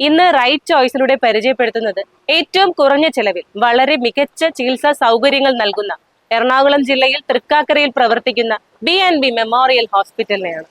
ഇന്ന് റൈറ്റ് ചോയ്സിലൂടെ പരിചയപ്പെടുത്തുന്നത് ഏറ്റവും കുറഞ്ഞ ചെലവിൽ വളരെ മികച്ച ചികിത്സാ സൗകര്യങ്ങൾ നൽകുന്ന എറണാകുളം ജില്ലയിൽ തൃക്കാക്കരയിൽ പ്രവർത്തിക്കുന്ന ബി ആൻഡ് ബി മെമ്മോറിയൽ ഹോസ്പിറ്റലിനെയാണ്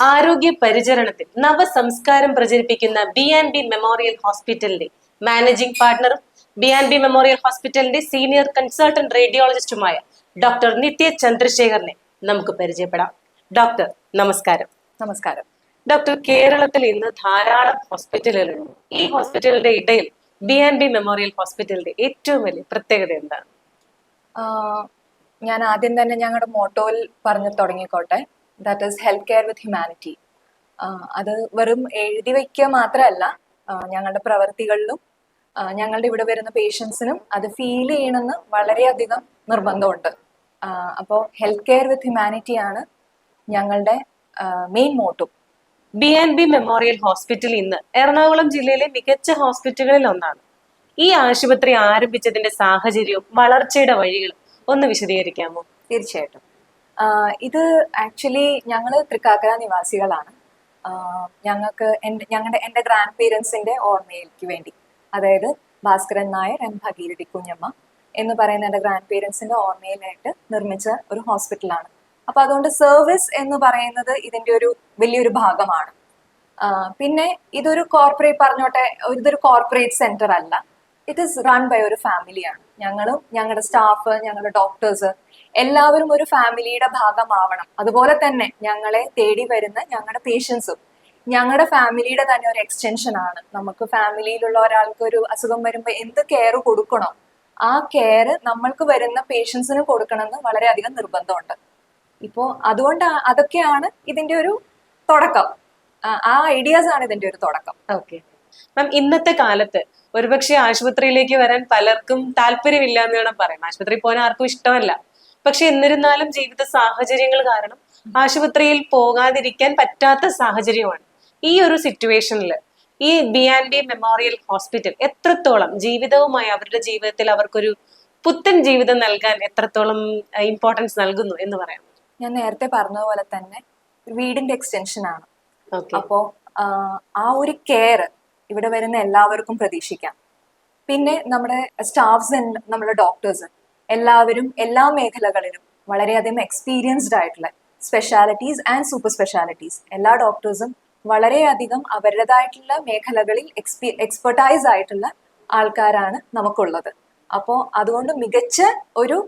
ആരോഗ്യ പരിചരണത്തിൽ നവസംസ്കാരം പ്രചരിപ്പിക്കുന്ന ബി ആൻഡ് ബി മെമ്മോറിയൽ ഹോസ്പിറ്റലിന്റെ മാനേജിംഗ് പാർട്ണറും ബി ആൻഡ് ബി മെമ്മോറിയൽ ഹോസ്പിറ്റലിന്റെ സീനിയർ കൺസൾട്ടന്റ് റേഡിയോളജിസ്റ്റുമായ ഡോക്ടർ നിത്യ ചന്ദ്രശേഖറിനെ നമുക്ക് പരിചയപ്പെടാം. ഡോക്ടർ നമസ്കാരം. നമസ്കാരം. ഡോക്ടർ കേരളത്തിൽ ഇന്ന് ധാരാളം ഹോസ്പിറ്റലുകളുണ്ട്. ഈ ഹോസ്പിറ്റലിന്റെ ഇടയിൽ ബി ആൻഡ് ബി മെമ്മോറിയൽ ഹോസ്പിറ്റലിന്റെ ഏറ്റവും വലിയ പ്രത്യേകത എന്താണ്? ഞാൻ ആദ്യം തന്നെ ഞങ്ങളുടെ മോട്ടോയിൽ പറഞ്ഞു തുടങ്ങിക്കോട്ടെ. That is health care with humanity അത് വെറും എഴുതി വയ്ക്കുക മാത്രമല്ല ഞങ്ങളുടെ പ്രവർത്തികളിലും ഞങ്ങളുടെ ഇവിടെ വരുന്ന പേഷ്യൻസിനും അത് ഫീൽ ചെയ്യണമെന്ന് വളരെയധികം നിർബന്ധമുണ്ട്. അപ്പോൾ ഹെൽത്ത് കെയർ വിത്ത് ഹ്യൂമാനിറ്റി ആണ് ഞങ്ങളുടെ main motto B N B memorial hospital ഇന്ന് എറണാകുളം ജില്ലയിലെ മികച്ച ഹോസ്പിറ്റലുകളിൽ ഒന്നാണ്. ഈ ആശുപത്രി ആരംഭിച്ചതിന്റെ സാഹചര്യവും വളർച്ചയുടെ വഴികളും ഒന്ന് വിശദീകരിക്കാമോ? തീർച്ചയായിട്ടും. ഇത് ആക്ച്വലി ഞങ്ങൾ തൃക്കാക്കര നിവാസികളാണ്. ഞങ്ങൾക്ക് എന്റെ ഞങ്ങളുടെ എന്റെ ഗ്രാൻഡ് പേരൻസിന്റെ ഓർമ്മയിലേക്ക് വേണ്ടി. അതായത് ഭാസ്കരൻ നായർ എം ഭഗീരഥി കുഞ്ഞമ്മ എന്ന് പറയുന്ന എന്റെ ഗ്രാൻഡ് പേരൻസിന്റെ ഓർമ്മയിലായിട്ട് നിർമ്മിച്ച ഒരു ഹോസ്പിറ്റലാണ്. അപ്പോൾ അതുകൊണ്ട് സർവീസ് എന്ന് പറയുന്നത് ഇതിന്റെ ഒരു വലിയൊരു ഭാഗമാണ്. പിന്നെ ഇതൊരു കോർപ്പറേറ്റ് പറഞ്ഞോട്ടെ ഇതൊരു കോർപ്പറേറ്റ് സെന്റർ അല്ല ഇറ്റ് ഇസ് റൺ ബൈ ഒരു ഫാമിലിയാണ് ഞങ്ങളും ഞങ്ങളുടെ സ്റ്റാഫ് ഞങ്ങളുടെ ഡോക്ടേഴ്സ് എല്ലാവരും ഒരു ഫാമിലിയുടെ ഭാഗമാവണം. അതുപോലെ തന്നെ ഞങ്ങളെ തേടി വരുന്ന ഞങ്ങളുടെ പേഷ്യൻസും ഞങ്ങളുടെ ഫാമിലിയുടെ തന്നെ ഒരു എക്സ്റ്റൻഷൻ ആണ്. നമുക്ക് ഫാമിലിയിലുള്ള ഒരാൾക്ക് ഒരു അസുഖം വരുമ്പോൾ എന്ത് കെയർ കൊടുക്കണോ ആ കെയർ നമ്മൾക്ക് വരുന്ന പേഷ്യൻസിന് കൊടുക്കണമെന്ന് വളരെയധികം നിർബന്ധമുണ്ട്. ഇപ്പോൾ അതുകൊണ്ട് അതൊക്കെയാണ് ഇതിന്റെ ഒരു തുടക്കം. ആ- ഐഡിയാസ് ആണ് ഇതിന്റെ ഒരു തുടക്കം. ഓക്കെ മാം ഇന്നത്തെ കാലത്ത് ഒരുപക്ഷെ ആശുപത്രിയിലേക്ക് വരാൻ പലർക്കും താല്പര്യമില്ല എന്ന് വേണം പറയാം ആശുപത്രിയിൽ പോകാൻ ആർക്കും ഇഷ്ടമല്ല. പക്ഷെ എന്നിരുന്നാലും ജീവിത സാഹചര്യങ്ങൾ കാരണം ആശുപത്രിയിൽ പോകാതിരിക്കാൻ പറ്റാത്ത സാഹചര്യമാണ്. ഈ ഒരു സിറ്റുവേഷനിൽ ഈ B and B memorial hospital എത്രത്തോളം ജീവിതവുമായി അവരുടെ ജീവിതത്തിൽ അവർക്കൊരു പുത്തൻ ജീവിതം നൽകാൻ എത്രത്തോളം ഇമ്പോർട്ടൻസ് നൽകുന്നു എന്ന് പറയാം ഞാൻ നേരത്തെ പറഞ്ഞതുപോലെ തന്നെ വീടിന്റെ എക്സ്റ്റൻഷൻ ആണ്. അപ്പോ ആ ഒരു കെയർ ഇവിടെ വരുന്ന എല്ലാവർക്കും പ്രതീക്ഷിക്കാം. പിന്നെ നമ്മുടെ സ്റ്റാഫ്സ് നമ്മുടെ ഡോക്ടേഴ്സ് എല്ലാവരും എല്ലാ മേഖലകളിലും വളരെയധികം എക്സ്പീരിയൻസ്ഡ് ആയിട്ടുള്ള സ്പെഷ്യാലിറ്റീസ് ആൻഡ് സൂപ്പർ സ്പെഷ്യാലിറ്റീസ് എല്ലാ ഡോക്ടേഴ്സും വളരെയധികം അവരുടേതായിട്ടുള്ള മേഖലകളിൽ എക്സ്പീ എക്സ്പെർട്ടൈസ് ആയിട്ടുള്ള ആൾക്കാരാണ് നമുക്കുള്ളത്. അപ്പോൾ അതുകൊണ്ട് മികച്ച ഒരു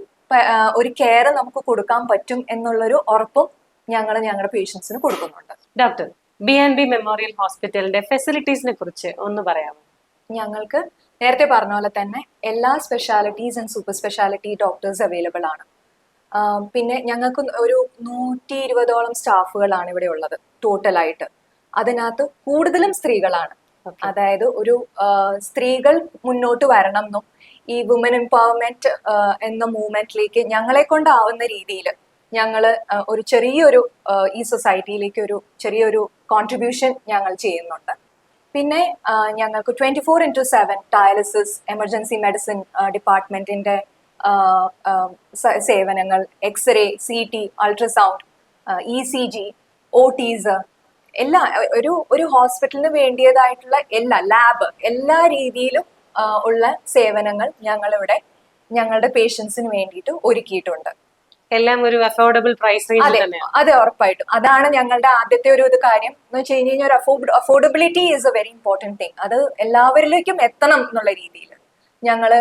ഒരു കെയർ നമുക്ക് കൊടുക്കാൻ പറ്റും എന്നുള്ളൊരു ഉറപ്പും ഞങ്ങൾ ഞങ്ങളുടെ പേഷ്യൻസിന് കൊടുക്കുന്നുണ്ട്. Doctor B and B memorial ഹോസ്പിറ്റലിന്റെ ഫെസിലിറ്റീസിനെ കുറിച്ച് ഒന്ന് പറയാമോ? ഞങ്ങൾക്ക് നേരത്തെ പറഞ്ഞ പോലെ തന്നെ എല്ലാ specialities and super speciality doctors available ആണ്. പിന്നെ ഞങ്ങൾക്ക് ഒരു നൂറ്റി ഇരുപതോളം സ്റ്റാഫുകളാണ് ഇവിടെ ഉള്ളത് ടോട്ടലായിട്ട്. അതിനകത്ത് കൂടുതലും സ്ത്രീകളാണ്. അതായത് ഒരു സ്ത്രീകൾ മുന്നോട്ട് വരണം എന്നും ഈ വുമൻ എംപവർമെന്റ് എന്ന മൂവ്മെന്റിലേക്ക് ഞങ്ങളെ കൊണ്ടാവുന്ന രീതിയിൽ ഞങ്ങൾ ഒരു ചെറിയൊരു ഈ സൊസൈറ്റിയിലേക്ക് ഒരു ചെറിയൊരു കോൺട്രിബ്യൂഷൻ ഞങ്ങൾ ചെയ്യുന്നുണ്ട്. പിന്നെ ഞങ്ങൾക്ക് twenty four into seven dialysis emergency medicine സ- സേവനങ്ങൾ x-ray C T ultrasound E C G O Ts എല്ലാ ഒരു ഒരു ഹോസ്പിറ്റലിന് വേണ്ടിയതായിട്ടുള്ള എല്ലാ ലാബ് എല്ലാ രീതിയിലും ഉള്ള സേവനങ്ങൾ ഞങ്ങളിവിടെ ഞങ്ങളുടെ പേഷ്യൻസിന് വേണ്ടിയിട്ട് ഒരുക്കിയിട്ടുണ്ട്. എല്ലാം ഒരു അഫോർഡബിൾ പ്രൈസ് അതെ അതെ ഉറപ്പായിട്ടും. അതാണ് ഞങ്ങളുടെ ആദ്യത്തെ ഒരു ഇത് കാര്യം. എന്ന് വെച്ച് കഴിഞ്ഞ് കഴിഞ്ഞാൽ ഒരു affordability is a very important thing അത് എല്ലാവരിലേക്കും എത്തണം എന്നുള്ള രീതിയിൽ ഞങ്ങൾ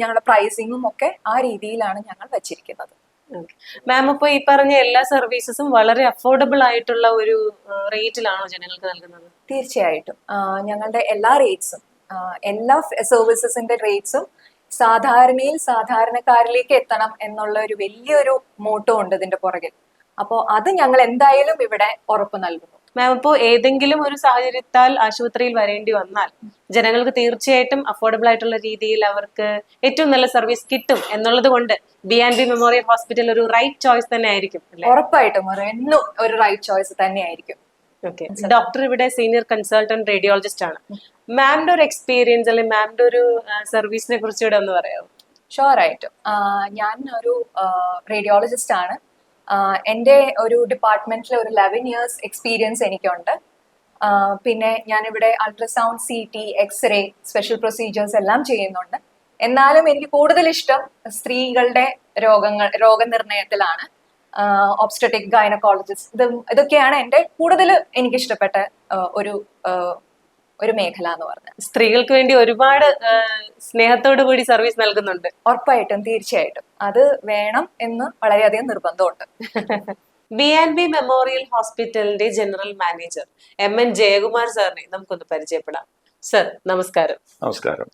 ഞങ്ങളുടെ പ്രൈസിങ്ങും ഒക്കെ ആ രീതിയിലാണ് ഞങ്ങൾ വെച്ചിരിക്കുന്നത്. മാം ഇപ്പൊ ഈ പറഞ്ഞ എല്ലാ സർവീസസും വളരെ അഫോർഡബിൾ ആയിട്ടുള്ള ഒരു റേറ്റിലാണോ ജനങ്ങൾക്ക് നൽകുന്നത്? തീർച്ചയായിട്ടും. ഞങ്ങളുടെ എല്ലാ റേറ്റ്സും എല്ലാ സർവീസസിന്റെ റേറ്റ്സും സാധാരണയിൽ സാധാരണക്കാരിലേക്ക് എത്തണം എന്നുള്ള ഒരു വലിയൊരു മോട്ടോ ഉണ്ട് ഇതിന്റെ പുറകിൽ. അപ്പോ അത് ഞങ്ങൾ എന്തായാലും ഇവിടെ ഉറപ്പ് നൽകുന്നു. മാം ഇപ്പോ ഏതെങ്കിലും ഒരു സാഹചര്യത്താൽ ആശുപത്രിയിൽ വരേണ്ടി വന്നാൽ ജനങ്ങൾക്ക് തീർച്ചയായിട്ടും അഫോർഡബിൾ ആയിട്ടുള്ള രീതിയിൽ അവർക്ക് ഏറ്റവും നല്ല സർവീസ് കിട്ടും എന്നുള്ളത് കൊണ്ട് B and B memorial hospital ഒരു റൈറ്റ് ചോയ്സ് തന്നെ ആയിരിക്കും ഉറപ്പായിട്ടും. ഒരു റൈറ്റ് ചോയ്സ് തന്നെയായിരിക്കും ഓക്കെ ഡോക്ടർ ഇവിടെ സീനിയർ കൺസൾട്ടന്റ് റേഡിയോളജിസ്റ്റ് ആണ്. മാമിന്റെ ഒരു എക്സ്പീരിയൻസ് അല്ലെങ്കിൽ മാമിന്റെ ഒരു സർവീസിനെ കുറിച്ച് ഇവിടെ ഒന്ന് പറയാമോ ഷുവറായിട്ടും ഞാൻ ഒരു റേഡിയോളജിസ്റ്റ് ആണ്. എന്റെ ഒരു ഡിപ്പാർട്ട്മെന്റിൽ ഒരു ലെവൻ ഇയേഴ്സ് എക്സ്പീരിയൻസ് എനിക്കുണ്ട്. പിന്നെ പിന്നെ ഞാനിവിടെ ultrasound C T x-ray special procedures എല്ലാം ചെയ്യുന്നുണ്ട്. എന്നാലും എനിക്ക് കൂടുതൽ ഇഷ്ടം സ്ത്രീകളുടെ രോഗങ്ങൾ രോഗനിർണയത്തിലാണ്. ഒബ്സ്റ്ററ്റിക് ഗൈനക്കോളജിസ്റ്റ് ഇത് ഇതൊക്കെയാണ് എന്റെ കൂടുതൽ എനിക്ക് ഇഷ്ടപ്പെട്ട ഒരു ഒരു മേഖല എന്ന് പറഞ്ഞത് സ്ത്രീകൾക്ക് വേണ്ടി ഒരുപാട് സ്നേഹത്തോടു കൂടി സർവീസ് നൽകുന്നുണ്ട്. ഉറപ്പായിട്ടും തീർച്ചയായിട്ടും. അത് വേണം എന്ന് വളരെയധികം നിർബന്ധമുണ്ട്. ബി ആൻഡ് ബി മെമ്മോറിയൽ ഹോസ്പിറ്റലിന്റെ general manager M N Jayakumar സാറിനെ നമുക്കൊന്ന് പരിചയപ്പെടാം. സർ നമസ്കാരം. നമസ്കാരം.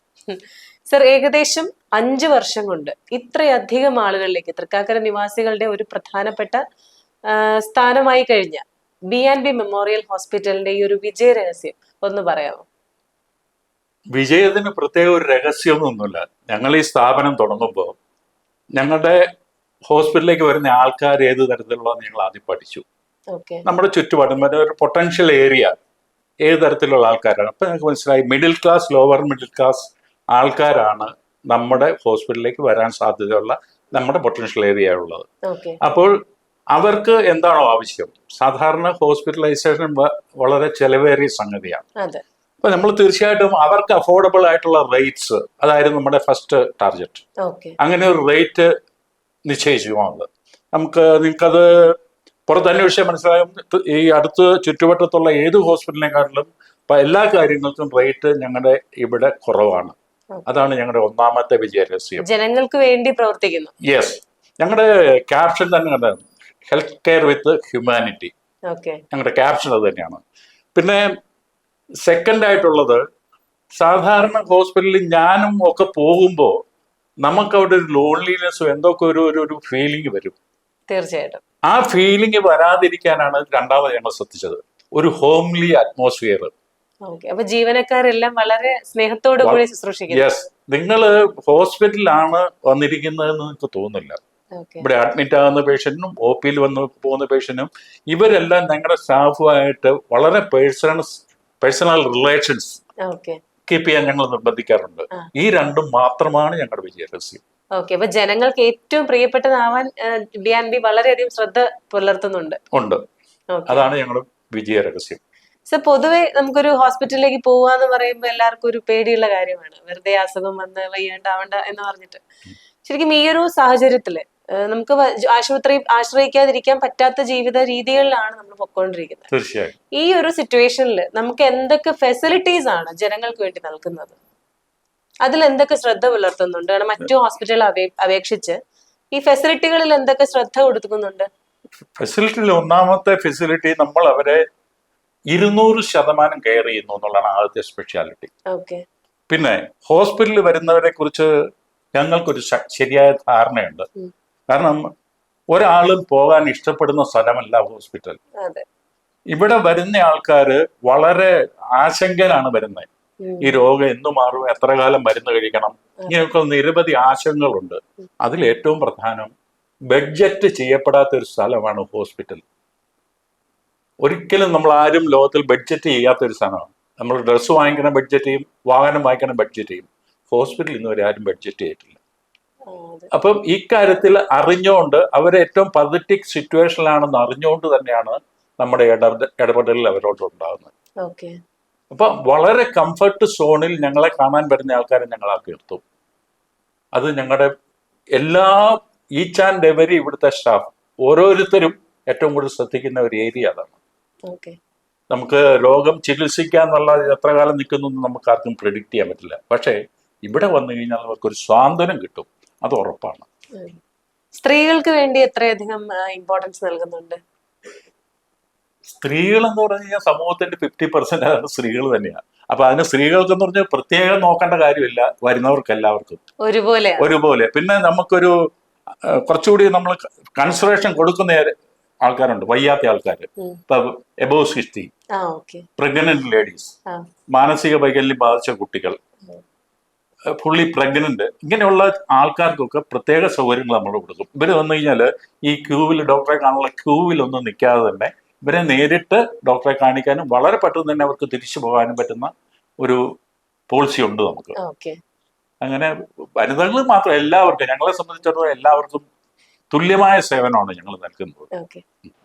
സർ ഏകദേശം അഞ്ചു വർഷം കൊണ്ട് ഇത്രയധികം ആളുകളിലേക്ക് തൃക്കാക്കര നിവാസികളുടെ ഒരു പ്രധാനപ്പെട്ട സ്ഥാനമായി കഴിഞ്ഞ ബി ആൻഡ് ബി മെമ്മോറിയൽ ഹോസ്പിറ്റലിന്റെ ഈ ഒരു വിജയ രഹസ്യം ഒന്ന് പറയാമോ? വിജയത്തിന് പ്രത്യേക ഒരു രഹസ്യമൊന്നുമില്ല. ഞങ്ങൾ ഈ സ്ഥാപനം തുടങ്ങുമ്പോൾ ഞങ്ങളുടെ ഹോസ്പിറ്റലിലേക്ക് വരുന്ന ആൾക്കാർ ഏത് തരത്തിലുള്ളതെന്ന് ഞങ്ങൾ ആദ്യം പഠിച്ചു. നമ്മുടെ ചുറ്റുപാടും ഒരു പൊട്ടൻഷ്യൽ ഏരിയ ഏത് തരത്തിലുള്ള ആൾക്കാരാണ്? അപ്പം ഞങ്ങൾക്ക് മനസ്സിലായി middle class lower middle class ആൾക്കാരാണ് നമ്മുടെ ഹോസ്പിറ്റലിലേക്ക് വരാൻ സാധ്യതയുള്ള നമ്മുടെ പൊട്ടൻഷ്യൽ ഏരിയ ഉള്ളത്. അപ്പോൾ അവർക്ക് എന്താണോ ആവശ്യം? സാധാരണ ഹോസ്പിറ്റലൈസേഷൻ വളരെ ചെലവേറിയ സംഗതിയാണ്. അപ്പൊ നമ്മൾ തീർച്ചയായിട്ടും അവർക്ക് അഫോർഡബിൾ ആയിട്ടുള്ള റേറ്റ്സ് അതായിരുന്നു നമ്മുടെ ഫസ്റ്റ് ടാർഗറ്റ് അങ്ങനെ ഒരു റേറ്റ് നിശ്ചയിച്ചു നമുക്ക് നിങ്ങൾക്കത് പുറത്തന്വേഷിച്ചാൽ മനസ്സിലായും. മനസ്സിലാകും ഈ അടുത്ത് ചുറ്റുവട്ടത്തുള്ള ഏത് ഹോസ്പിറ്റലിനെക്കാട്ടിലും എല്ലാ കാര്യങ്ങൾക്കും റേറ്റ് ഞങ്ങളുടെ ഇവിടെ കുറവാണ്. അതാണ് ഞങ്ങളുടെ ഒന്നാമത്തെ വിജയ രഹസ്യം. ജനങ്ങൾക്ക് വേണ്ടി പ്രവർത്തിക്കുന്നു. യെസ് ഞങ്ങളുടെ ക്യാപ്ഷൻ തന്നെ കണ്ടായിരുന്നു health care with humanity okay. ഞങ്ങളുടെ ക്യാപ്ഷൻ അത് തന്നെയാണ്. പിന്നെ സെക്കൻഡ് ആയിട്ടുള്ളത് സാധാരണ ഹോസ്പിറ്റലിൽ ഞാനും ഒക്കെ പോകുമ്പോൾ നമുക്കവിടെ ഒരു ലോൺലിനെസ്സും എന്തൊക്കെ ഒരു ഒരു ഫീലിംഗ് വരും. തീർച്ചയായിട്ടും. ആ ഫീലിംഗ് വരാതിരിക്കാനാണ് രണ്ടാമത് ഞങ്ങൾ ശ്രദ്ധിച്ചത്. ഒരു ഹോംലി അറ്റ്മോസ്ഫിയർ അപ്പൊ ജീവനക്കാരെല്ലാം വളരെ സ്നേഹത്തോടു കൂടി ശുശ്രൂഷിക്കുന്നു. യെസ് നിങ്ങൾ ഹോസ്പിറ്റലിലാണ് വന്നിരിക്കുന്നതെന്ന് എനിക്ക് തോന്നുന്നില്ല. ഇവിടെ അഡ്മിറ്റ് ആകുന്ന പേഷ്യന്റിനും ഒ പിയിൽ വന്ന് പോകുന്ന പേഷ്യനും ഇവരെല്ലാം ഞങ്ങളുടെ സ്റ്റാഫുമായിട്ട് വളരെ പേഴ്സണൽ പേഴ്സണൽ റിലേഷൻസ് കീപ്പ് ചെയ്യാൻ ഞങ്ങൾ നിർബന്ധിക്കാറുണ്ട്. ഈ രണ്ടും മാത്രമാണ് ഞങ്ങളുടെ വിജയ രഹസ്യം ഓക്കെ അപ്പൊ ജനങ്ങൾക്ക് ഏറ്റവും പ്രിയപ്പെട്ടതാവാൻ ബി ആൻഡ് ബി വളരെയധികം ശ്രദ്ധ പുലർത്തുന്നുണ്ട്. ഉണ്ട്. അതാണ് ഞങ്ങളുടെ വിജയ രഹസ്യം. സർ പൊതുവെ നമുക്കൊരു ഹോസ്പിറ്റലിലേക്ക് പോവാന്ന് പറയുമ്പോൾ എല്ലാവർക്കും ഒരു പേടിയുള്ള കാര്യമാണ്. വെറുതെ അസുഖം വന്ന് വയ്യാണ്ടാവണ്ട എന്ന് പറഞ്ഞിട്ട്. ശരിക്കും ഈ ഒരു സാഹചര്യത്തിൽ നമുക്ക് ആശുപത്രി ആശ്രയിക്കാതിരിക്കാൻ പറ്റാത്ത ജീവിത രീതികളിലാണ് നമ്മൾ പൊക്കോണ്ടിരിക്കുന്നത്. ഈ ഒരു സിറ്റുവേഷനിൽ നമുക്ക് എന്തൊക്കെ ഫെസിലിറ്റീസ് ആണ് ജനങ്ങൾക്ക് വേണ്ടി നൽകുന്നത്? അതിൽ എന്തൊക്കെ ശ്രദ്ധ പുലർത്തുന്നുണ്ട്? കാരണം മറ്റു ഹോസ്പിറ്റലുകൾ അപേക്ഷിച്ച് ഈ ഫെസിലിറ്റികളിൽ എന്തൊക്കെ ശ്രദ്ധ കൊടുക്കുന്നുണ്ട്? ഫെസിലിറ്റിയിൽ ഒന്നാമത്തെ ഫെസിലിറ്റി നമ്മൾ അവരെ ഇരുന്നൂറ് ശതമാനം കെയർ ചെയ്യുന്നു എന്നുള്ളതാണ് ആദ്യത്തെ സ്പെഷ്യാലിറ്റി ഓക്കെ പിന്നെ ഹോസ്പിറ്റലിൽ വരുന്നവരെ കുറിച്ച് ഞങ്ങൾക്കൊരു ശരിയായ ധാരണയുണ്ട്. കാരണം ഒരാളും പോകാൻ ഇഷ്ടപ്പെടുന്ന സ്ഥലമല്ല ഹോസ്പിറ്റൽ ഇവിടെ വരുന്ന ആൾക്കാര് വളരെ ആശങ്കയിലാണ് വരുന്നത്. ഈ രോഗം എന്ന് മാറും എത്ര കാലം മരുന്ന് കഴിക്കണം ഇങ്ങനെയൊക്കെ നിരവധി ആശങ്കകളുണ്ട്. അതിൽ ഏറ്റവും പ്രധാനം ബഡ്ജറ്റ് ചെയ്യപ്പെടാത്ത ഒരു സ്ഥലമാണ് ഹോസ്പിറ്റൽ. ഒരിക്കലും നമ്മൾ ആരും ലോകത്തിൽ ബഡ്ജറ്റ് ചെയ്യാത്ത ഒരു സ്ഥലമാണ്. നമ്മൾ ഡ്രസ്സ് വാങ്ങിക്കണ ബഡ്ജറ്റ് ചെയ്യും വാഹനം വാങ്ങിക്കണ ബഡ്ജറ്റ് ചെയ്യും. ഹോസ്പിറ്റൽ ഇന്ന് വരെ ആരും ബഡ്ജറ്റ് ചെയ്തിട്ടില്ല. അപ്പം ഇക്കാര്യത്തിൽ കാര്യത്തിൽ അറിഞ്ഞുകൊണ്ട് അവർ ഏറ്റവും പതറ്റിക് സിറ്റുവേഷനിലാണെന്ന് അറിഞ്ഞുകൊണ്ട് തന്നെയാണ് നമ്മുടെ ഇടപെടലിൽ അവരോട് ഉണ്ടാകുന്നത്. അപ്പൊ വളരെ കംഫർട്ട് സോണിൽ ഞങ്ങളെ കാണാൻ വരുന്ന ആൾക്കാരെ ഞങ്ങളാക്കി നിർത്തും അത് ഞങ്ങളുടെ എല്ലാ ഈച്ച് ആൻഡ് എവരി ഇവിടുത്തെ സ്റ്റാഫ് ഓരോരുത്തരും ഏറ്റവും കൂടുതൽ ശ്രദ്ധിക്കുന്ന ഒരു ഏരിയ അതാണ്. നമുക്ക് രോഗം ചികിത്സിക്കാന്നുള്ള എത്ര കാലം നിൽക്കുന്നു നമുക്ക് ആർക്കും പ്രിഡിക്റ്റ് ചെയ്യാൻ പറ്റില്ല. പക്ഷേ ഇവിടെ വന്നു കഴിഞ്ഞാൽ നമുക്ക് ഒരു സ്വാന്തനം കിട്ടും. അത് ഉറപ്പാണ്. സ്ത്രീകൾക്ക് വേണ്ടി എത്രയധികം ഇമ്പോർട്ടൻസ് നൽകുന്നുണ്ട്? സ്ത്രീകൾ എന്ന് പറഞ്ഞു കഴിഞ്ഞാൽ സമൂഹത്തിന്റെ ഫിഫ്റ്റി പെർസെന്റ് സ്ത്രീകൾ തന്നെയാണ്. അപ്പൊ അതിന് സ്ത്രീകൾക്ക് എന്ന് പറഞ്ഞാൽ പ്രത്യേകം നോക്കേണ്ട കാര്യമില്ല. വരുന്നവർക്ക് എല്ലാവർക്കും. ഒരുപോലെ. ഒരുപോലെ. പിന്നെ നമുക്കൊരു കുറച്ചുകൂടി നമ്മൾ കൺസിഡറേഷൻ കൊടുക്കുന്ന ആൾക്കാരുണ്ട്. വയ്യാത്ത ആൾക്കാർ. ഇപ്പൊ എബോവ് സിക്സ്റ്റി പ്രഗ്നന്റ് ലേഡീസ് മാനസിക വൈകല്യം ബാധിച്ച കുട്ടികൾ. ഫുള്ളി പ്രഗ്നന്റ് ഇങ്ങനെയുള്ള ആൾക്കാർക്കൊക്കെ പ്രത്യേക സൗകര്യങ്ങൾ നമ്മൾ കൊടുക്കും. ഇവർ വന്നു കഴിഞ്ഞാൽ ഈ ക്യൂവിൽ ഡോക്ടറെ കാണാനുള്ള ക്യൂവിൽ ഒന്നും നിൽക്കാതെ തന്നെ ഇവരെ നേരിട്ട് ഡോക്ടറെ കാണിക്കാനും വളരെ പെട്ടെന്ന് തന്നെ അവർക്ക് തിരിച്ചു പോകാനും പറ്റുന്ന ഒരു പോളിസി ഉണ്ട് നമുക്ക്. അങ്ങനെ വനിതകൾ മാത്രം എല്ലാവർക്കും ഞങ്ങളെ സംബന്ധിച്ചിടത്തോളം എല്ലാവർക്കും തുല്യമായ സേവനമാണ് ഞങ്ങൾ നൽകുന്നത്.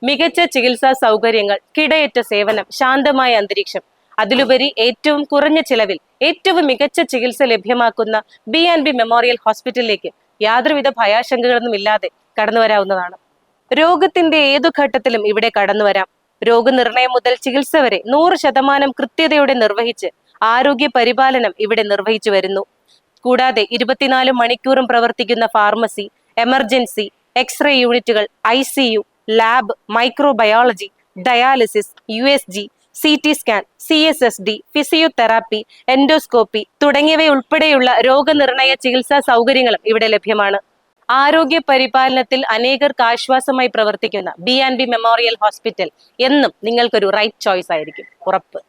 മികച്ച ചികിത്സാ സൗകര്യങ്ങൾ കിടയറ്റ സേവനം ശാന്തമായ അന്തരീക്ഷം അതിലുപരി ഏറ്റവും കുറഞ്ഞ ചിലവിൽ ഏറ്റവും മികച്ച ചികിത്സ ലഭ്യമാക്കുന്ന ബി ആൻഡ് ബി മെമ്മോറിയൽ ഹോസ്പിറ്റലിലേക്ക് യാതൊരുവിധ ഭയാശങ്കകളൊന്നും ഇല്ലാതെ കടന്നു വരാവുന്നതാണ് രോഗത്തിന്റെ ഏതു ഘട്ടത്തിലും ഇവിടെ കടന്നു വരാം. രോഗനിർണയം മുതൽ ചികിത്സ വരെ നൂറ് ശതമാനം കൃത്യതയോടെ നിർവഹിച്ച് ആരോഗ്യ പരിപാലനം ഇവിടെ നിർവഹിച്ചു വരുന്നു. കൂടാതെ ഇരുപത്തിനാല് മണിക്കൂറും പ്രവർത്തിക്കുന്ന ഫാർമസി എമർജൻസി എക്സ്റേ യൂണിറ്റുകൾ I C U lab microbiology dialysis U S G C T scan C S S D physiotherapy endoscopy തുടങ്ങിയവയുൾപ്പെടെയുള്ള രോഗനിർണയ ചികിത്സാ സൗകര്യങ്ങളും ഇവിടെ ലഭ്യമാണ്. ആരോഗ്യ പരിപാലനത്തിൽ അനേകർക്ക് ആശ്വാസമായി പ്രവർത്തിക്കുന്ന B and B memorial hospital എന്നും നിങ്ങൾക്കൊരു റൈറ്റ് ചോയ്സ് ആയിരിക്കും. ഉറപ്പ്.